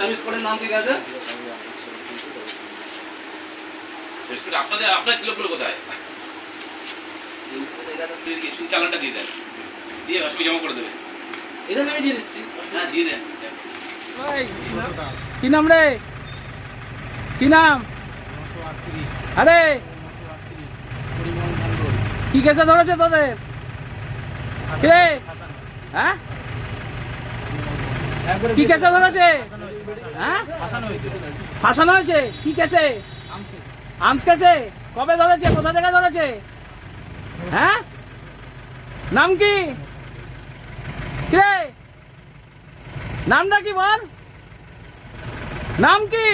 নাম স্কুল আপনাদের আপনার ছেলেগুলো কোথায়? চালানটা দিয়ে দেন। দিয়ে অসুবিধা জমা করে দেবেন। এদের আমি দিয়ে দিচ্ছি। হ্যাঁ দিয়ে দেন। কি নাম রে? কি নাম? আরে! কি কেসে ধরেছে তোদের? হ্যাঁ? কি কেসে ধরেছে? হ্যাঁ? ফাঁসানো হয়েছে। কি কেসে? আমস কেসে? কবে ধরেছে? কোথা থেকে ধরেছে? হ্যাঁ? নাম কি? কে? নামটা কি বল? নাম কি?